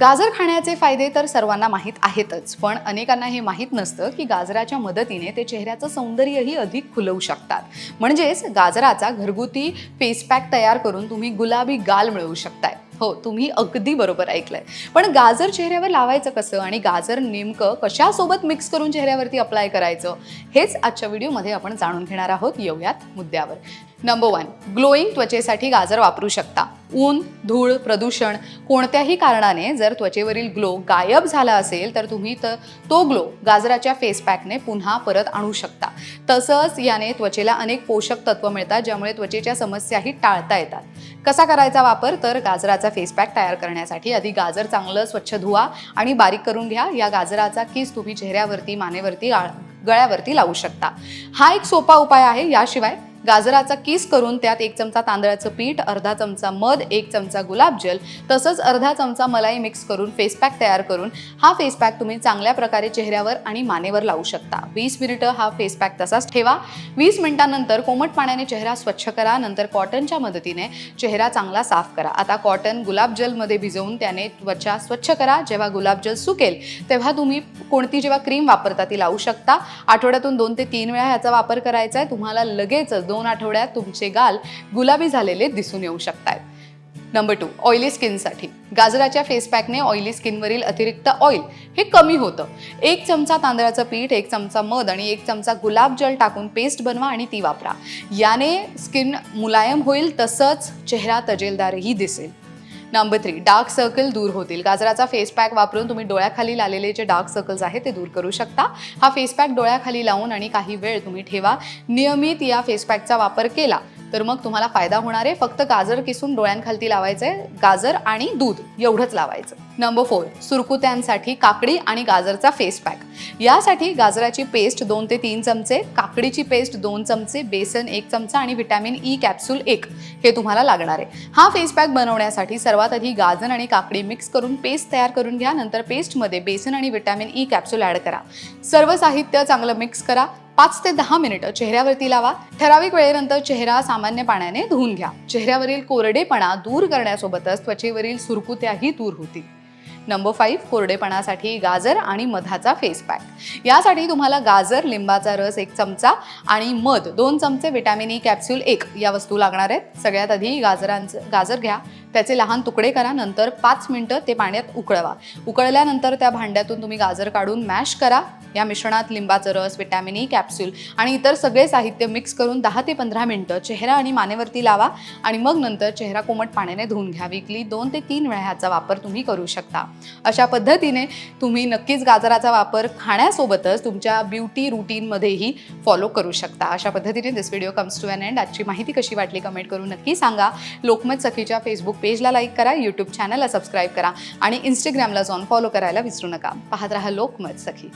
गाजर खाण्याचे फायदे तर सर्वांना माहीत आहेतच पण अनेकांना हे माहीत नसतं की गाजराच्या मदतीने ते चेहऱ्याचं सौंदर्यही अधिक खुलवू शकतात. म्हणजेच गाजराचा घरगुती फेस पॅक तयार करून तुम्ही गुलाबी गाल मिळवू शकताय. हो तुम्ही अगदी बरोबर ऐकलंय. पण गाजर चेहऱ्यावर लावायचं कसं आणि गाजर नेमकं कशासोबत मिक्स करून चेहऱ्यावरती अप्लाय करायचं हेच आजच्या व्हिडिओमध्ये आपण जाणून घेणार आहोत. येऊयात मुद्द्यावर. नंबर वन ग्लोईंग त्वचेसाठी गाजर वापरू शकता. ऊन धूळ प्रदूषण कोणत्याही कारणाने जर त्वचेवरील ग्लो गायब झाला असेल तर तुम्ही तर तो ग्लो गाजराच्या फेस पॅकने पुन्हा परत आणू शकता. तसंच याने त्वचेला अनेक पोषक तत्व मिळतात ज्यामुळे त्वचेच्या समस्याही टाळता येतात. कसा करायचा वापर? तर गाजराचा फेस पॅक तयार करण्यासाठी आधी गाजर चांगलं स्वच्छ धुवा आणि बारीक करून घ्या. या गाजराचा किस तुम्ही चेहऱ्यावरती मानेवरती गळ्यावरती लावू शकता. हा एक सोपा उपाय आहे. याशिवाय गाजराचा किस करून त्यात एक चमचा तांदळाचं पीठ अर्धा चमचा मध एक चमचा गुलाबजल तसंच अर्धा चमचा मलाई मिक्स करून फेस पॅक तयार करून हा फेस पॅक तुम्ही चांगल्या प्रकारे चेहऱ्यावर आणि मानेवर लावू शकता. वीस मिनिटं हा फेस पॅक तसाच ठेवा. वीस मिनिटांनंतर कोमट पाण्याने चेहरा स्वच्छ करा नंतर कॉटनच्या मदतीने चेहरा चांगला साफ करा. आता कॉटन गुलाबजलमध्ये भिजवून त्याने त्वचा स्वच्छ करा. जेव्हा गुलाबजल सुकेल तेव्हा तुम्ही कोणती जेव्हा क्रीम वापरता ती लावू शकता. आठवड्यातून दोन ते तीन वेळा ह्याचा वापर करायचा आहे. तुम्हाला लगेचच दोन आठवड्यात तुमचे गाल गुलाबी झालेले दिसून येऊ शकतात. नंबर टू ऑइली स्किनसाठी गाजराच्या फेस पॅकने ऑइली स्किनवरील अतिरिक्त ऑइल हे कमी होतं. एक चमचा तांदळाचं पीठ एक चमचा मध आणि एक चमचा गुलाबजल टाकून पेस्ट बनवा आणि ती वापरा. याने स्किन मुलायम होईल तसंच चेहरा तजेलदारही दिसेल. नंबर थ्री डार्क सर्कल दूर होतील. गाजराचा फेस पॅक वापरून तुम्ही डोळ्याखाली आलेले जे डार्क सर्कल्स आहेत ते दूर करू शकता. हा फेस पॅक डोळ्याखाली लावून आणि काही वेळ तुम्ही ठेवा. नियमित या फेस पॅकचा वापर केला. तर मग तुम्हाला फायदा होणार आहे. फक्त गाजर किसून डोळ्यांखालती लावायचं आहे गाजर आणि दूध एवढंच लावायचं. नंबर फोर सुरकुत्यांसाठी काकडी आणि गाजरचा फेस पॅक यासाठी गाजराची पेस्ट दोन ते तीन चमचे काकडीची पेस्ट दोन चमचे बेसन एक चमचा आणि व्हिटॅमिन ई कॅप्सूल एक हे तुम्हाला लागणार आहे. हा फेस पॅक बनवण्यासाठी सर्वात आधी गाजर आणि काकडी मिक्स करून पेस्ट तयार करून घ्या. नंतर पेस्टमध्ये बेसन आणि व्हिटॅमिन ई कॅप्सूल ॲड करा. सर्व साहित्य चांगलं मिक्स करा. पाच ते दहा मिनिटं चेहऱ्यावरती लावा. ठराविक वेळेनंतर चेहरा सामान्य पाण्याने धुवून घ्या. चेहऱ्यावरील कोरडेपणा दूर करण्यासोबतच त्वचेवरील सुरकुत्याही दूर होतील. नंबर फाईव्ह कोरडेपणासाठी गाजर आणि मधाचा फेस पॅक यासाठी तुम्हाला गाजर लिंबाचा रस एक चमचा आणि मध दोन चमचे विटॅमिन ई कॅप्सूल एक या वस्तू लागणार आहेत. सगळ्यात आधी गाजरांचं गाजर घ्या. त्याचे लहान तुकडे करा नंतर पाच मिनटं ते पाण्यात उकळवा. उकळल्यानंतर त्या भांड्यातून तुम्ही गाजर काढून मॅश करा. या मिश्रणात लिंबाचं रस विटॅमिन ई e, कॅप्सूल आणि इतर सगळे साहित्य मिक्स करून दहा ते पंधरा मिनटं चेहरा आणि मानेवरती लावा आणि मग नंतर चेहरा कोमट पाण्याने धुवून घ्या. विकली दोन ते तीन वेळा ह्याचा वापर तुम्ही करू शकता. अशा पद्धतीने तुम्ही नक्कीच गाजराचा वापर खाण्यासोबतच तुमच्या ब्युटी रुटीनमध्येही फॉलो करू शकता. अशा पद्धतीने this video comes to an end आजची माहिती कशी वाटली कमेंट करून नक्की सांगा. लोकमत सखीच्या फेसबुक पेजला लाईक करा यूट्यूब चॅनलला सबस्क्राईब करा आणि इंस्टाग्रामला जाऊन फॉलो करायला विसरू नका. पाहत राहा लोकमत सखी.